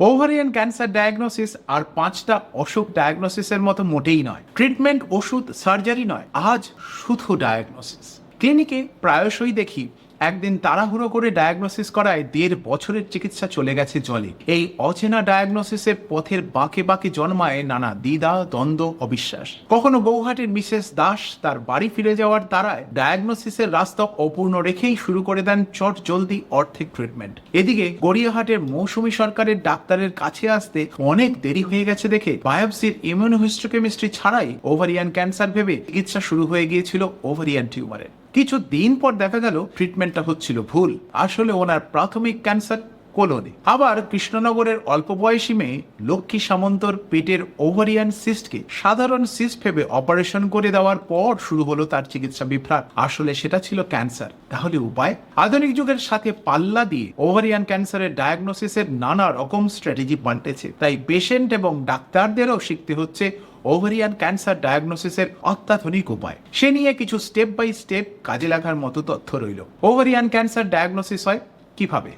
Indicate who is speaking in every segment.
Speaker 1: Ovarian cancer diagnosis আর পাঁচটা অসুখ ডায়াগনোসিসের মতো মোটেই নয়। ট্রিটমেন্ট ওষুধ সার্জারি নয়। আজ শুধু ডায়াগনোসিস ক্লিনিকে প্রায়শই দেখি একদিন তাড়াহুড়ো করে ডায়াগনোসিস করায় দেড় বছরের চিকিৎসা চলে গেছে জলে। এই অচেনা ডায়াগনোসিসের পথের বাঁকে বাঁকে জন্মায় নানা দ্বিধা, দ্বন্দ্ব, অবিশ্বাস। কখনো গৌহাটির মিসেস দাস তার বাড়ি ফিরে যাওয়ার তারায় ডায়াগনোসিসের রাস্তা অপূর্ণ রেখেই শুরু করে দেন চট জলদি অর্থিক ট্রিটমেন্ট এদিকে গড়িয়াহাটের মৌসুমী সরকারের ডাক্তারের কাছে আসতে অনেক দেরি হয়ে গেছে দেখে বায়োপসির ইমিউনোহিস্টোকেমিস্ট্রি ছাড়াই ওভারিয়ান ক্যান্সার ভেবে চিকিৎসা শুরু হয়ে গিয়েছিল ওভারিয়ান টিউমারের কিছু দিন পর দেখা গেল ট্রিটমেন্টটা হচ্ছিল ভুল। আসলে ওনার প্রাথমিক ক্যান্সার কোলনে আবার কৃষ্ণনগরের অল্প বয়সী মেয়ে লক্ষ্মী সামন্তর পেটের ওভারিয়ান সিস্টকে সাধারণ সিস্ট ভেবে অপারেশন করে দেওয়ার পর শুরু হলো তার চিকিৎসা বিভ্রাট। আসলে সেটা ছিল ক্যান্সার তাহলে উপায়? আধুনিক যুগের সাথে পাল্লা দিয়ে ওভারিয়ান ক্যান্সারের ডায়াগনোসিসের নানা রকম স্ট্র্যাটেজি পাল্টেছে। তাই পেশেন্ট এবং ডাক্তারদেরও শিখতে হচ্ছে ওভারিয়ান ক্যান্সার ডায়াগনোসিসের অত্যাধুনিক উপায়। সে নিয়ে কিছু স্টেপ বাই স্টেপ কাজে লাগার মতো তথ্য রইল। ওভারিয়ান ক্যান্সার ডায়াগনোসিস হয় কীভাবে?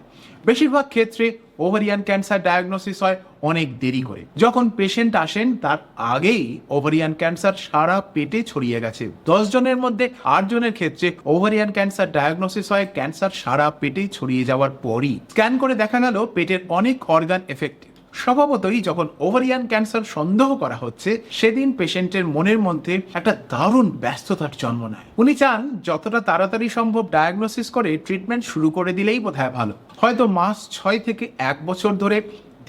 Speaker 1: বেশিরভাগ ক্ষেত্রে ওভারিয়ান ক্যান্সার ডায়াগনোসিস হয় অনেক দেরি করে। যখন পেশেন্ট আসেন, তার আগেই ওভারিয়ান ক্যান্সার সারা পেটে ছড়িয়ে গেছে। দশ জনের মধ্যে আট জনের ক্ষেত্রে ওভারিয়ান ক্যান্সার ডায়াগনোসিস হয় ক্যান্সার সারা পেটে ছড়িয়ে যাওয়ার পরই। স্ক্যান করে দেখা গেল, পেটের অনেক অর্গান এফেক্টেড স্বভাবতই যখন ওভারিয়ান ক্যান্সার সন্দেহ করা হচ্ছে, সেদিন পেশেন্টের মনের মধ্যে একটা দারুণ ব্যস্ততার জন্ম নেয়। উনি চান যতটা তাড়াতাড়ি সম্ভব ডায়াগনোসিস করে ট্রিটমেন্ট শুরু করে দিলেই বোধহয় ভালো। হয়তো মাস ছয় থেকে এক বছর ধরে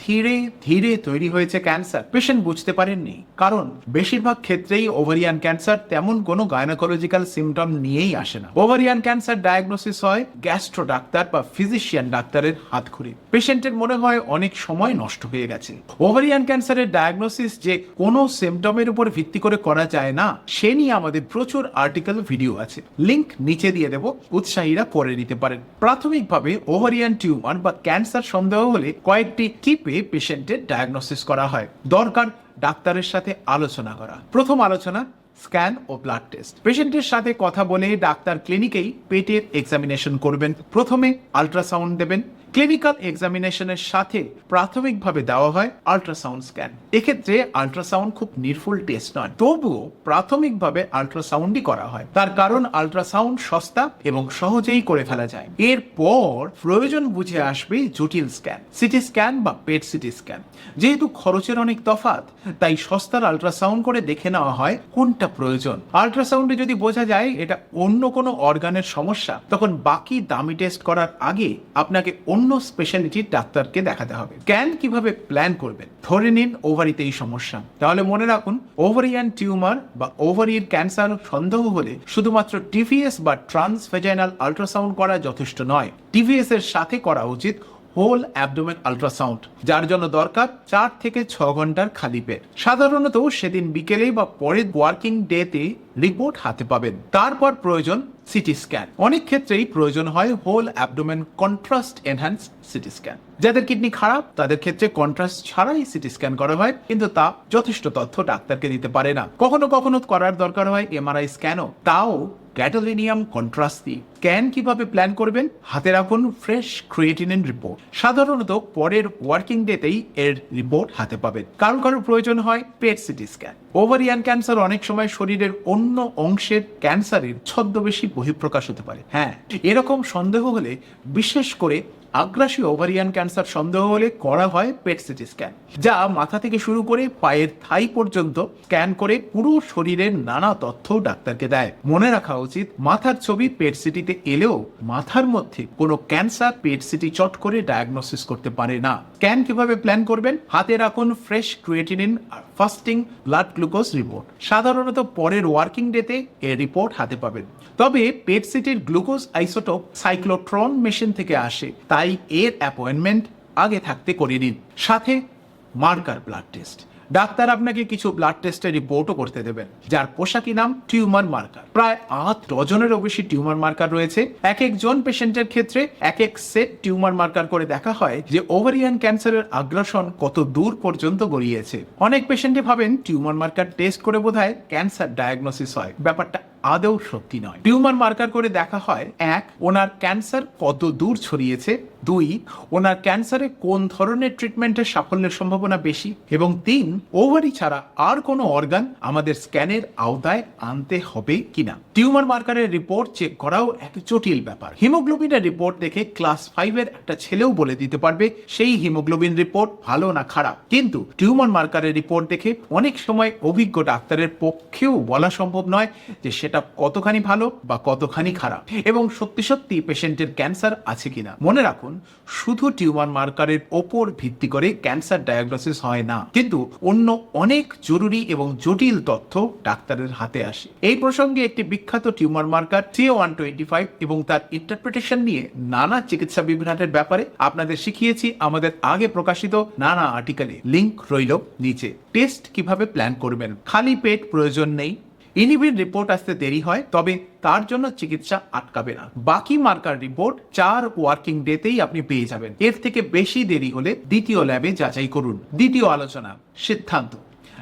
Speaker 1: ধীরে ধীরে তৈরি হয়েছে ক্যান্সার। পেশেন্ট বুঝতে পারেননি। কারণ, বেশিরভাগ ক্ষেত্রেই ওভারিয়ান ক্যান্সার তেমন কোনো গায়নোকোলজিক্যাল সিমটম নিয়েই আসে না। ওভারিয়ান ক্যান্সার ডায়াগনোসিস হয় গ্যাস্ট্রো ডাক্তার বা ফিজিশিয়ান ডাক্তারের হাত ঘুরে। পেশেন্টের মনে হয় অনেক সময় নষ্ট হয়ে গেছে। ওভারিয়ান ক্যান্সারের ডায়াগনোসিস যে কোনো সিমটমের উপর ভিত্তি করে করা যায় না, সে নিয়ে আমাদের প্রচুর আর্টিকেল, ভিডিও আছে। লিংক নিচে দিয়ে দেব, উৎসাহীরা পড়ে নিতে পারেন। প্রাথমিকভাবে ওভারিয়ান টিউমার বা ক্যান্সার সন্দেহ হলে কয়েকটি টিপে পেশেন্টের ডায়াগনোসিস করা হয়। দরকার ডাক্তারের সাথে আলোচনা করা। প্রথম আলোচনা, স্ক্যান ও ব্লাড টেস্ট পেশেন্টের সাথে কথা বলে ডাক্তার ক্লিনিকেই পেটের এক্সামিনেশন করবেন। প্রথমে আলট্রাসাউন্ড দেবেন। ক্লিনিক্যাল এক্সামিনেশনের সাথে প্রাথমিকভাবে দেওয়া হয় আল্ট্রাসাউন্ড স্ক্যান। এক্ষেত্রে আল্ট্রাসাউন্ড খুব নির্ভুল টেস্ট নয়, তবুও প্রাথমিকভাবে আল্ট্রাসাউন্ডই করা হয়। তার কারণ আল্ট্রাসাউন্ড সস্তা এবং সহজেই করে ফেলা যায়। এরপর প্রয়োজন বুঝে আসবে জটিল স্ক্যান, সিটি স্ক্যান বা পেট সিটি স্ক্যান। যেহেতু খরচের অনেক তফাৎ, তাই সস্তার আল্ট্রাসাউন্ড করে দেখে নেওয়া হয় কোনটা প্রয়োজন। আল্ট্রাসাউন্ডে যদি বোঝা যায় এটা অন্য কোনো অর্গানের সমস্যা, তখন বাকি দামি টেস্ট করার আগে আপনাকে অন্য স্পেশালিটির ডাক্তারকে দেখাতে হবে। ক্যান কীভাবে প্ল্যান করবেন? ধরে নিন ওভারিতে এই সমস্যা। তাহলে মনে রাখুন ওভারিয়ান টিউমার বা ওভারির ক্যান্সার সন্দেহ হলে শুধুমাত্র টিভিএস বা ট্রান্সভেজাইনাল আল্ট্রাসাউন্ড করা যথেষ্ট নয়। টিভিএস এর সাথে করা উচিত হোল অ্যাবডোমেন আল্ট্রাসাউন্ড যার জন্য দরকার চার থেকে ছ ঘণ্টার খালি পেট। সাধারণত সেদিন বিকেলে বা পরের ওয়ার্কিং ডেতে রিপোর্ট হাতে পাবেন। তারপর প্রয়োজন সিটি স্ক্যান অনেক ক্ষেত্রেই প্রয়োজন হয় whole abdomen contrast enhance CT scan যাদের কিডনি খারাপ, তাদের ক্ষেত্রে কন্ট্রাস্ট ছাড়াই সিটি স্ক্যান করা হয়, কিন্তু তা যথেষ্ট তথ্য ডাক্তারকে দিতে পারে না। কখনো কখনো করার দরকার হয় এমআরআই স্ক্যানও তাও গ্যাটোলিনিয়াম কন্ট্রাস্ট দিয়ে। স্ক্যান কীভাবে প্ল্যান করবেন? হাতে রাখুন ফ্রেশ ক্রিয়েটিনিন রিপোর্ট সাধারণত পরের ওয়ার্কিং ডেতেই এর রিপোর্ট হাতে পাবেন। কারও কারও প্রয়োজন হয় পেট সিটি স্ক্যান ওভারিয়ান ক্যান্সার অনেক সময় শরীরের অন্য অংশের ক্যান্সারের ছদ্মবেশী বহিঃপ্রকাশ হতে পারে। হ্যাঁ এরকম সন্দেহ হলে বিশেষ করে আগ্রাসী ওভারিয়ান ক্যান্সার সন্দেহ হলে করা হয় পেট সিটি স্ক্যান, যা মাথা থেকে শুরু করে পায়ের থাই পর্যন্ত স্ক্যান করে পুরো শরীরের নানা তথ্য ডাক্তারকে দেয়। মনে রাখা উচিত, মাথার ছবি পেট সিটিতে এলেও মাথার মধ্যে কোনো ক্যান্সার পেট সিটি চট করে ডায়াগনোসিস করতে পারে না। স্ক্যান কীভাবে প্ল্যান করবেন? হাতে রাখুন ফ্রেশ ক্রিয়েটিনিন আর ফাস্টিং ব্লাড গ্লুকোজ রিপোর্ট। সাধারণত পরের ওয়ার্কিং ডেতে এর রিপোর্ট হাতে পাবেন। তবে পেট সিটির গ্লুকোজ আইসোটোপ সাইক্লোট্রন মেশিন থেকে আসে, তাই এর অ্যাপয়েন্টমেন্ট আগে থাকতে করে নিন। সাথে মার্কার ব্লাড টেস্ট ডাক্তার আপনাকে কিছু ব্লাড টেস্টের রিপোর্টও করতে দেবেন, যার পোশাকি নাম টিউমার মার্কার প্রায় আট ডজনেরও বেশি টিউমার মার্কার রয়েছে। এক একজন পেশেন্টের ক্ষেত্রে এক এক সেট টিউমার মার্কার করে দেখা হয় যে ওভারিয়ান ক্যান্সারের আগ্রাসন কত দূর পর্যন্ত গড়িয়েছে। অনেক পেশেন্টে ভাবেন টিউমার মার্কার টেস্ট করে বোধহয় ক্যান্সার ডায়াগনোসিস হয়। ব্যাপারটা আদৌ সত্যি নয়। টিউমার মার্কার করে দেখা হয়, এক, ওনার ক্যান্সার কত দূর ছড়িয়েছে, দুই, ওনার ক্যান্সারে কোন ধরনের ট্রিটমেন্টের সাফল্যের সম্ভাবনা বেশি, এবং তিন, ওভারি ছাড়া আর কোনো অর্গান আমাদের স্ক্যানের আওতায় আনতে হবে কিনা। টিউমার মার্কারের রিপোর্ট চেক করাও এক জটিল ব্যাপার। হিমোগ্লোবিনের রিপোর্ট দেখে ক্লাস ফাইভের একটা ছেলেও বলে দিতে পারবে, সেই হিমোগ্লোবিন রিপোর্ট ভালো না খারাপ। কিন্তু টিউমার মার্কারের রিপোর্ট দেখে অনেক সময় অভিজ্ঞ ডাক্তারের পক্ষেও বলা সম্ভব নয় যে সেটা কতখানি ভালো বা কতখানি খারাপ? এবং সত্যি সত্যি পেশেন্টের ক্যান্সার আছে কিনা? মনে রাখুন, শুধু টিউমার মার্কারের ওপর ভিত্তি করে ক্যান্সার ডায়াগনোসিস হয় না। কিন্তু অন্য অনেক জরুরি এবং জটিল তথ্য ডাক্তারের হাতে আসে। এই প্রসঙ্গে একটি বিখ্যাত tumour marker three one twenty five এবং তার ইন্টারপ্রিটেশন নিয়ে নানা চিকিৎসা বিভ্রাটের ব্যাপারে আপনাদের শিখিয়েছি আমাদের আগে প্রকাশিত নানা আর্টিকেলে লিংক রইল নিচে। টেস্ট কীভাবে প্ল্যান করবেন? খালি পেট প্রয়োজন নেই। ইনিবির রিপোর্ট আসতে দেরি হয়, তবে তার জন্য চিকিৎসা আটকাবে না। বাকি মার্কার রিপোর্ট চার ওয়ার্কিং ডেতেই আপনি পেয়ে যাবেন। এর থেকে বেশি দেরি হলে দ্বিতীয় ল্যাবে যাচাই করুন। দ্বিতীয় আলোচনা, সিদ্ধান্ত।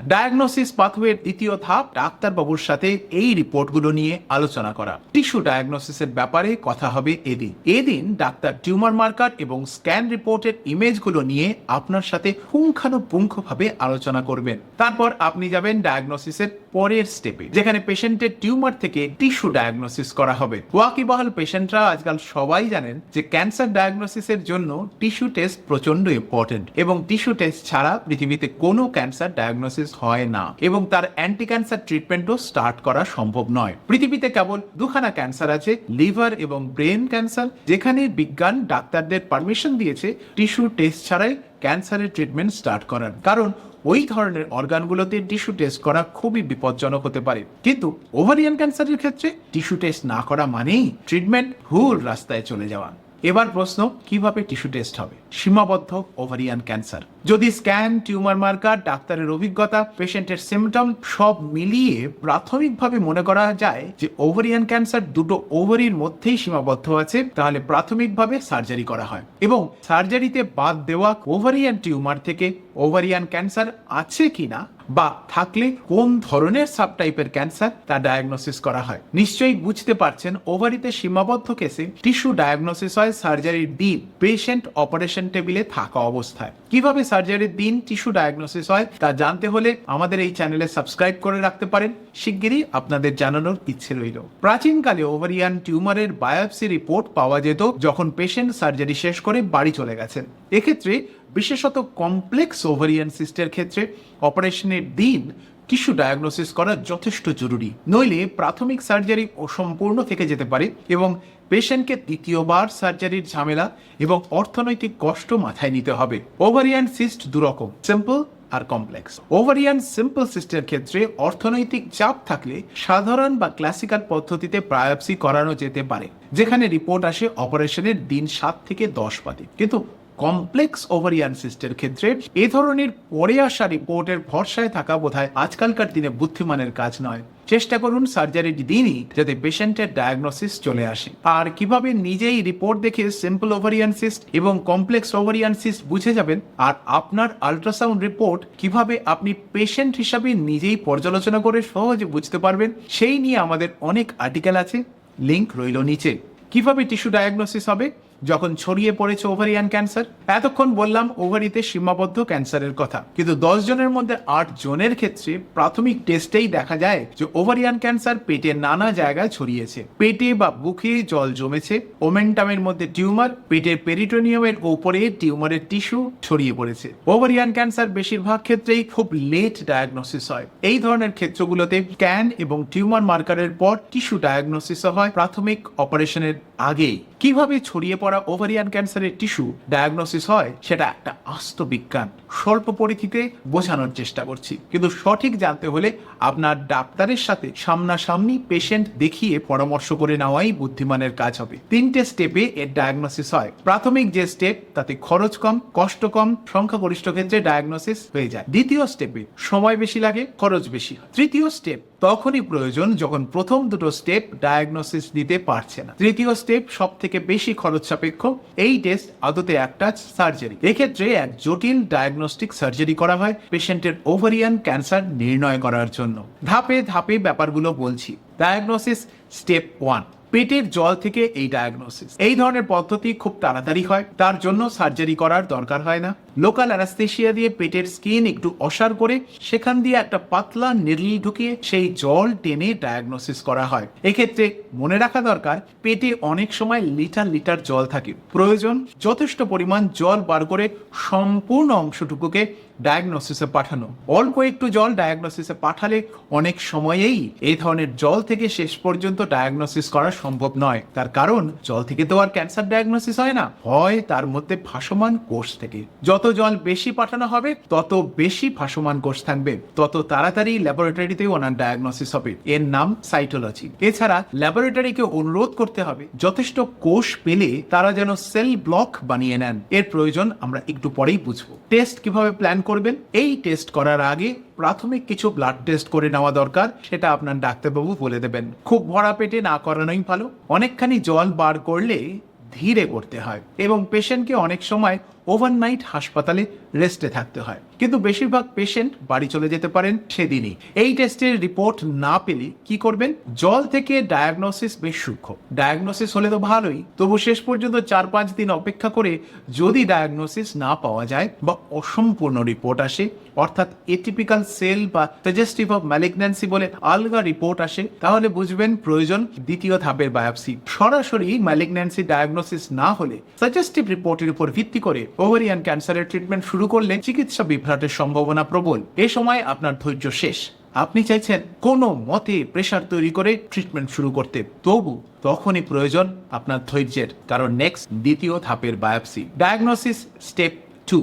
Speaker 1: ডায়াগনোসিস পাথওয়ের দ্বিতীয় ধাপ, ডাক্তারবাবুর সাথে এই রিপোর্টগুলো নিয়ে আলোচনা করা। টিস্যু ডায়াগনোসিসের ব্যাপারে কথা হবে এদিন। এদিন ডাক্তার টিউমার মার্কার এবং স্ক্যান রিপোর্টের ইমেজগুলো নিয়ে আপনার সাথে পুঙ্খানুপুঙ্খভাবে আলোচনা করবেন। তারপর আপনি যাবেন ডায়াগনোসিসের পরের স্টেপে যেখানে পেশেন্টের টিউমার থেকে টিস্যু ডায়াগনোসিস করা হবে। ওয়াকিবহাল পেশেন্টরা আজকাল সবাই জানেন যে ক্যান্সার ডায়াগনোসিসের জন্য টিস্যু টেস্ট প্রচণ্ড ইম্পর্টেন্ট এবং টিস্যু টেস্ট ছাড়া পৃথিবীতে কোনো ক্যান্সার ডায়াগনোসিস হয় না এবং তার অ্যান্টি ক্যান্সার ট্রিটমেন্টও স্টার্ট করা সম্ভব নয়। পৃথিবীতে কেবল দুখানা ক্যান্সার আছে লিভার এবং ব্রেন ক্যান্সার যেখানে বিজ্ঞান ডাক্তারদের পারমিশন দিয়েছে টিস্যু টেস্ট ছাড়াই ক্যান্সারের ট্রিটমেন্ট স্টার্ট করার। কারণ ওই ধরনের অর্গানগুলোতে টিস্যু টেস্ট করা খুবই বিপজ্জনক হতে পারে। কিন্তু ওভারিয়ান ক্যান্সারের ক্ষেত্রে টিস্যু টেস্ট না করা মানেই ট্রিটমেন্ট ভুল রাস্তায় চলে যাওয়া। এবার প্রশ্ন, কীভাবে টিস্যু টেস্ট হবে? সীমাবদ্ধ ওভারিয়ান ক্যান্সার। যদি স্ক্যান, টিউমার মার্কার, ডাক্তারের অভিজ্ঞতা, পেশেন্টের সিমটম সব মিলিয়ে প্রাথমিকভাবে মনে করা যায় যে ওভারিয়ান ক্যান্সার দুটো ওভারির মধ্যেই সীমাবদ্ধ আছে, তাহলে প্রাথমিকভাবে সার্জারি করা হয়। এবং সার্জারিতে বাদ দেওয়া ওভারিয়ান টিউমার থেকে ওভারিয়ান ক্যান্সার আছে কিনা বা থাকলে কোন ধরনের সাব টাইপের ক্যান্সার তা ডায়াগনোসিস করা হয়? নিশ্চয়ই বুঝতে পারছেন, ওভারিতে সীমাবদ্ধ কেসে টিস্যু ডায়াগনোসিস হয় সার্জারির দিন, পেশেন্ট অপারেশন টেবিলে থাকা অবস্থায়। কীভাবে সার্জারির দিন টিস্যু ডায়াগনোসিস হয় তা জানতে হলে আমাদের এই চ্যানেলে সাবস্ক্রাইব করে রাখতে পারেন, শিগগিরই আপনাদের জানানোর ইচ্ছে রইল। প্রাচীনকালে ওভারিয়ান টিউমারের বায়োপসি রিপোর্ট পাওয়া যেত যখন পেশেন্ট সার্জারি শেষ করে বাড়ি চলে গেছেন। এক্ষেত্রে বিশেষত কমপ্লেক্স ওভারিয়ান সিস্টের ক্ষেত্রে অপারেশনের দিন টিস্যু ডায়াগনোসিস করা যথেষ্ট জরুরি। নইলে প্রাথমিক সার্জারি অসম্পূর্ণ থেকে যেতে পারে এবং পেশেন্টকে দ্বিতীয়বার সার্জারির ঝামেলা এবং অর্থনৈতিক কষ্ট মাথায় নিতে হবে। ওভারিয়ান সিস্ট দুরকম, সিম্পল আর কমপ্লেক্স। ওভারিয়ান সিম্পল সিস্টের ক্ষেত্রে অর্থনৈতিক চাপ থাকলে সাধারণ বা ক্লাসিক্যাল পদ্ধতিতে বায়োপসি করানো যেতে পারে, যেখানে রিপোর্ট আসে অপারেশনের দিন সাত থেকে দশ বাদে। কিন্তু কমপ্লেক্স ওভারিয়ান সিস্টের ক্ষেত্রে এ ধরনের পরে আসা রিপোর্টের ভরসায় থাকা বোধহয় আজকালকার দিনে বুদ্ধিমানের কাজ নয়। চেষ্টা করুন সার্জারির দিনই যাতে পেশেন্টের ডায়াগনোসিস চলে আসে। আর কীভাবে নিজেই রিপোর্ট দেখে সিম্পল ওভারিয়ান সিস্ট এবং কমপ্লেক্স ওভারিয়ান সিস্ট বুঝে যাবেন আর আপনার আল্ট্রাসাউন্ড রিপোর্ট কীভাবে আপনি পেশেন্ট হিসাবে নিজেই পর্যালোচনা করে সহজে বুঝতে পারবেন, সেই নিয়ে আমাদের অনেক আর্টিকেল আছে। লিংক রইল নিচে। কীভাবে টিস্যু ডায়াগনোসিস হবে? যখন ছড়িয়ে পড়েছে ওভারিয়ান ক্যান্সার, এতক্ষণ বললাম ওভারিতে সীমাবদ্ধ ক্যান্সারের কথা। কিন্তু দশ জনের মধ্যে আট জনের ক্ষেত্রে প্রাথমিক টেস্টেই দেখা যায় যে ওভারিয়ান ক্যান্সার পেটের নানা জায়গায় ছড়িয়েছে। পেটে বা বুকে জল জমেছে, ওমেন্টামের মধ্যে টিউমার, পেটের পেরিটোনিয়ামের ওপরে টিউমারের টিস্যু ছড়িয়ে পড়েছে। ওভারিয়ান ক্যান্সার বেশিরভাগ ক্ষেত্রেই খুব লেট ডায়াগনোসিস হয়। এই ধরনের ক্ষেত্রগুলোতে ক্যান এবং টিউমার মার্কারের পর টিস্যু ডায়াগনোসিস হয় প্রাথমিক অপারেশনের আগেই। কীভাবে ছড়িয়ে পড়া ওভারিয়ান ক্যান্সারের টিস্যু ডায়াগনোসিস হয়, সেটা একটা আস্ত বিজ্ঞান। স্বল্প পরিধিতে বোঝানোর চেষ্টা করছি। কিন্তু সঠিক জানতে হলে আপনার ডাক্তারের সাথে সামনাসামনি পেশেন্ট দেখিয়ে পরামর্শ করে নেওয়াই বুদ্ধিমানের কাজ হবে। তিনটে স্টেপে এর ডায়াগনোসিস হয়। প্রাথমিক যে স্টেপ তাতে খরচ কম, কষ্ট কম, সংখ্যাগরিষ্ঠ ক্ষেত্রে ডায়াগনোসিস হয়ে যায়। দ্বিতীয় স্টেপে সময় বেশি লাগে, খরচ বেশি হয়। তৃতীয় স্টেপ তখনই প্রয়োজন যখন প্রথম দুটো স্টেপ ডায়াগনোসিস দিতে পারছে না। তৃতীয় স্টেপ সব থেকে বেশি খরচ সাপেক্ষ এই টেস্ট আদতে একটা সার্জারি। এক্ষেত্রে এক জটিল ডায়াগনস্টিক সার্জারি করা হয় পেশেন্টের ওভারিয়ান ক্যান্সার নির্ণয় করার জন্য। ধাপে ধাপে ব্যাপারগুলো বলছি। ডায়াগনোসিস স্টেপ ওয়ান, পেটের জল থেকে এই ডায়াগনোসিস। এই ধরনের পদ্ধতি খুব তাড়াতাড়ি হয়, তার জন্য সার্জারি করার দরকার হয় না। লোকাল অ্যানাস্থেশিয়া দিয়ে পেটের স্কিন একটু অসার করে সেখান দিয়ে একটা পাতলা নিরলি ঢুকিয়ে সেই জল টেনে ডায়াগনোসিস করা হয়। এক্ষেত্রে মনে রাখা দরকার, পেটে অনেক সময় লিটার লিটার জল থাকে। প্রয়োজন, যথেষ্ট পরিমাণ জল বার করে সম্পূর্ণ অংশটুকুকে ডায়াগনোসিসে পাঠানো। অল্প একটু জল ডায়াগনোসিসে পাঠালে অনেক সময়েই এই ধরনের জল থেকে শেষ পর্যন্ত ডায়াগনোসিস করা সম্ভব নয়। তার কারণ, জল থেকে তো আর ক্যান্সার ডায়াগনোসিস হয় না। হয় তার মধ্যে ভাসমান কোষ থেকে। যত জল বেশি পাঠানো হবে, তত বেশি ভাসমান কোষ থাকবে। তত তাড়াতাড়ি ল্যাবরেটরিতে ওনার ডায়াগনোসিস হবে। এর নাম সাইটোলজি এছাড়া ল্যাবরেটরিকে অনুরোধ করতে হবে, যথেষ্ট কোষ পেলে তারা যেন সেল ব্লক বানিয়ে নেন। এর প্রয়োজন আমরা একটু পরেই বুঝব। টেস্ট কীভাবে প্ল্যান করবেন? এই টেস্ট করার আগে প্রাথমিক কিছু ব্লাড টেস্ট করে নেওয়া দরকার, সেটা আপনার ডাক্তারবাবু বলে দেবেন। খুব ভরা পেটে না করানোই ভালো। অনেকখানি জল বার করলে ধীরে করতে হয়। এবং পেশেন্টকে অনেক সময় ওভারনাইট হাসপাতালে রেস্টে থাকতে হয়। কিন্তু বেশিরভাগ পেশেন্ট বাড়ি চলে যেতে পারেন সেদিনই। এই টেস্টের রিপোর্ট না পেলে কি করবেন? জল থেকে ডায়াগনোসিস বেশ সূক্ষ্ম। ডায়াগনোসিস হলে তো ভালোই, তবু শেষ পর্যন্ত চার পাঁচ দিন অপেক্ষা করে যদি ডায়াগনোসিস না পাওয়া যায় বা অসম্পূর্ণ রিপোর্ট আসে, অর্থাৎ এটিপিক্যাল সেল বা সাজেস্টিভ অফ ম্যালিগন্যান্সি বলে আলগা রিপোর্ট আসে, তাহলে বুঝবেন প্রয়োজন দ্বিতীয় ধাপের বায়োপসি সরাসরি ম্যালিগন্যান্সি ডায়াগনোসিস না হলে সাজেস্টিভ রিপোর্টের উপর ভিত্তি করে ওভারিয়ান ক্যান্সারের ট্রিটমেন্ট শুরু করলে চিকিৎসা বিভ্রাটের সম্ভাবনা প্রবল। এ সময় আপনার ধৈর্য শেষ। আপনি চাইছেন কোনো মতে প্রেশার তৈরি করে ট্রিটমেন্ট শুরু করতে। তবু তখনই প্রয়োজন আপনার ধৈর্যের। কারণ নেক্সট দ্বিতীয় ধাপের বায়োপসি ডায়াগনোসিস স্টেপ টু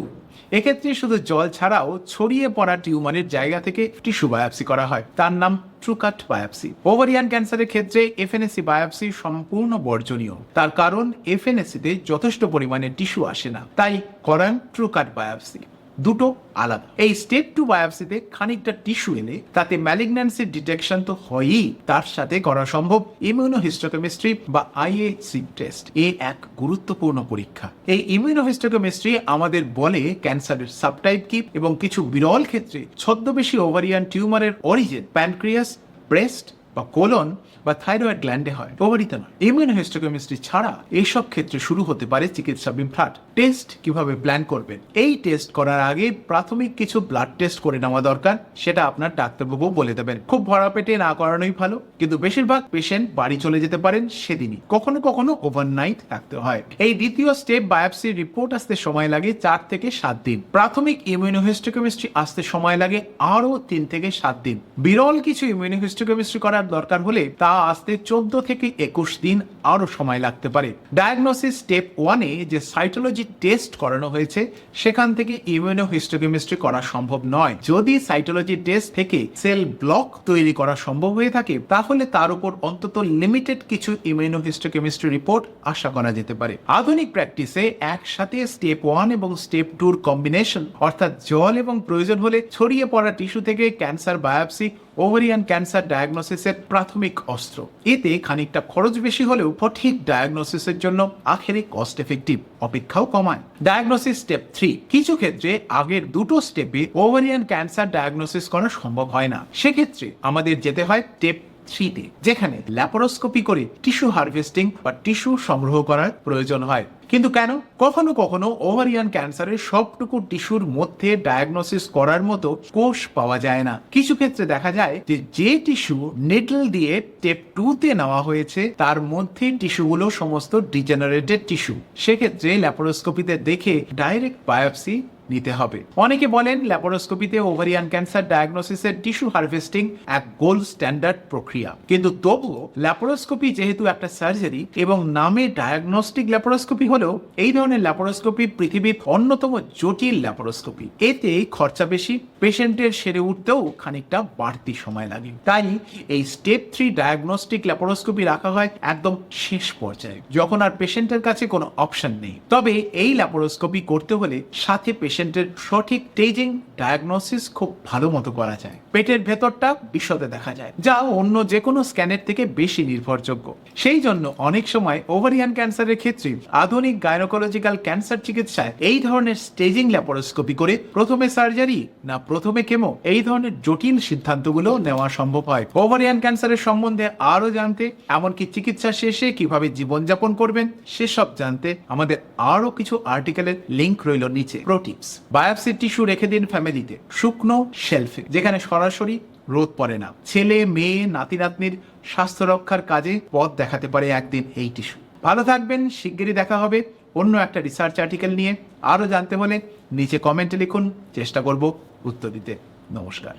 Speaker 1: এক্ষেত্রে শুধু জল ছাড়াও ছড়িয়ে পড়া টিউমারের জায়গা থেকে টিস্যু বায়োপসি করা হয়। তার নাম ট্রুকাট বায়োপসি ওভারিয়ান ক্যান্সারের ক্ষেত্রে এফএনএসি বায়োপসি সম্পূর্ণ বর্জনীয়। তার কারণ এফএনএসিতে যথেষ্ট পরিমাণে টিস্যু আসে না। তাই করান ট্রুকাট বায়োপসি দুটো আলাদা। এই স্টেপ টু বায়োপসিতে খানিকটা টিস্যু এনে তাতে ম্যালিগন্যান্সির ডিটেকশন তো হয়ই। তার সাথে করা সম্ভব ইমিউনোহিস্টোকেমিস্ট্রি বা আইএসি টেস্ট এ এক গুরুত্বপূর্ণ পরীক্ষা। এই ইমিউনোহিস্টোকেমিস্ট্রি আমাদের বলে ক্যান্সারের সাবটাইপ কি এবং কিছু বিরল ক্ষেত্রে ছদ্মবেশী ওভারিয়ান টিউমারের অরিজিন প্যানক্রিয়াস ব্রেস্ট বা কোলন বা থাইরয়েড গ্ল্যান্ডে হয় ওভারিতে নয়। ইমিউনোহিস্টোকেমিস্ট্রি ছাড়া এইসব ক্ষেত্রে শুরু হতে পারে চিকিৎসা বিভ্রাট। টেস্ট কীভাবে প্ল্যান করবেন? এই টেস্ট করার আগে প্রাথমিক কিছু ব্লাড টেস্ট করে নেওয়া দরকার, সেটা আপনার ডাক্তারবাবু বলে দেবেন। খুব ভরা পেটে না করানোই ভালো, কিন্তু বেশিরভাগ পেশেন্ট বাড়ি চলে যেতে পারেন সেদিনই। কখনো কখনো ওভারনাইট থাকতে হয়। এই দ্বিতীয় স্টেপ বায়োপসির রিপোর্ট আসতে সময় লাগে চার থেকে সাত দিন। প্রাথমিক ইমিউনোহিস্টোকেমিস্ট্রি আসতে সময় লাগে আরও তিন থেকে সাত দিন। বিরল কিছু ইমিউনোহিস্টোকেমিস্ট্রি করার দরকার হলে তা আসতে চোদ্দ থেকে একুশ দিন আরও সময় লাগতে পারে। ডায়াগনোসিস স্টেপ ওয়ানে যে সাইটোলজি টেস্ট করানো হয়েছে, সেখান থেকে ইমিউনোহিস্টোকেমিস্ট্রি করা সম্ভব নয়। যদি সাইটোলজি টেস্ট থেকে সেল ব্লক তৈরি করা সম্ভব হয়ে থাকে, তাহলে তার উপর অন্তত লিমিটেড কিছু ইমিউনোহিস্টোকেমিস্ট্রি রিপোর্ট আশা করা যেতে পারে। আধুনিক প্র্যাকটিসে একসাথে স্টেপ ওয়ান এবং স্টেপ টুর কম্বিনেশন অর্থাৎ জল এবং প্রয়োজন হলে ছড়িয়ে পড়া টিস্যু থেকে ক্যান্সার বায়োপসি ওভারিয়ান ক্যান্সার ডায়াগনোসিসের প্রাথমিক অস্ত্র। এতে খানিকটা খরচ বেশি হলেও সঠিক ডায়াগনোসিসের জন্য আখেরে কস্ট এফেক্টিভ অপেক্ষাও কমায়। ডায়াগনোসিস স্টেপ থ্রি কিছু ক্ষেত্রে আগের দুটো স্টেপে ওভারিয়ান ক্যান্সার ডায়াগনোসিস করা সম্ভব হয় না। সেক্ষেত্রে আমাদের যেতে হয় স্টেপ থ্রিতে যেখানে ল্যাপারোস্কোপি করে টিস্যু হারভেস্টিং বা টিস্যু সংগ্রহ করার প্রয়োজন হয়। কিন্তু কেন? কখনো কখনো ওভারিয়ান ক্যান্সারের সবটুকু টিস্যুর মধ্যে ডায়াগনোসিস করার মতো কোষ পাওয়া যায় না। কিছু ক্ষেত্রে দেখা যায় যে যে টিস্যু নেডল দিয়ে টেপ টুতে নেওয়া হয়েছে, তার মধ্যে টিস্যুগুলো সমস্ত ডিজেনারেটেড টিস্যু সেক্ষেত্রে ল্যাপারোস্কোপিতে দেখে ডাইরেক্ট বায়োপসি নিতে হবে। অনেকে বলেন ল্যাপারোস্কোপিতে ওভারিয়ান ক্যান্সার ডায়াগনোসিসের টিস্যু হারভেস্টিং এক গোল্ড স্ট্যান্ডার্ড প্রক্রিয়া। কিন্তু তবুও ল্যাপারোস্কোপি যেহেতু একটা সার্জারি এবং নামে ডায়াগনস্টিক ল্যাপারোস্কোপি হলেও এই ধরনের ল্যাপারোস্কোপি পৃথিবীর অন্যতম জটিল ল্যাপারোস্কোপি এতে খরচা বেশি, পেশেন্টের সেরে উঠতেও খানিকটা বাড়তি সময় লাগে। তাই এই স্টেপ থ্রি ডায়াগনস্টিক ল্যাপারোস্কোপি রাখা হয় একদম শেষ পর্যায়ে, যখন আর পেশেন্টের কাছে কোনো অপশন নেই। তবে এই ল্যাপারোস্কোপি করতে হলে সাথে পেশেন্ট পেশেন্টের সঠিক স্টেজিং ডায়াগনোসিস খুব ভালো মতো করা যায়। পেটের ভেতরটা বিশদে দেখা যায়, যা অন্য যে কোনো স্ক্যানের থেকে বেশি নির্ভরযোগ্য। সেই জন্য অনেক সময় ওভারিয়ান ক্যান্সারের ক্ষেত্রে আধুনিক গাইনোকোলজিক্যাল ক্যান্সার চিকিৎসায় এই ধরনের স্টেজিং ল্যাপারোস্কোপি করে প্রথমে সার্জারি না প্রথমে কেমো এই ধরনের জটিল সিদ্ধান্তগুলো নেওয়া সম্ভব হয়। ওভারিয়ান ক্যান্সারের সম্বন্ধে আরও জানতে, এমনকি চিকিৎসা শেষে কীভাবে জীবনযাপন করবেন, সেসব জানতে আমাদের আরও কিছু আর্টিকেলের লিংক রইল নিচে। প্রোটিপস বায়োপসি টিস্যু রেখে দিন ফ্যামিলিতে। শুকনো শেলফে, যেখানে সরাসরি রোদ পড়ে না। ছেলে, মেয়ে নাতি নাতনির স্বাস্থ্য রক্ষার কাজে পথ দেখাতে পারে একদিন এই টিস্যু। ভালো থাকবেন, শিগগিরই দেখা হবে অন্য একটা রিসার্চ আর্টিকেল নিয়ে। আরও জানতে হলে নিচে কমেন্টে লিখুন, চেষ্টা করব উত্তর দিতে। নমস্কার।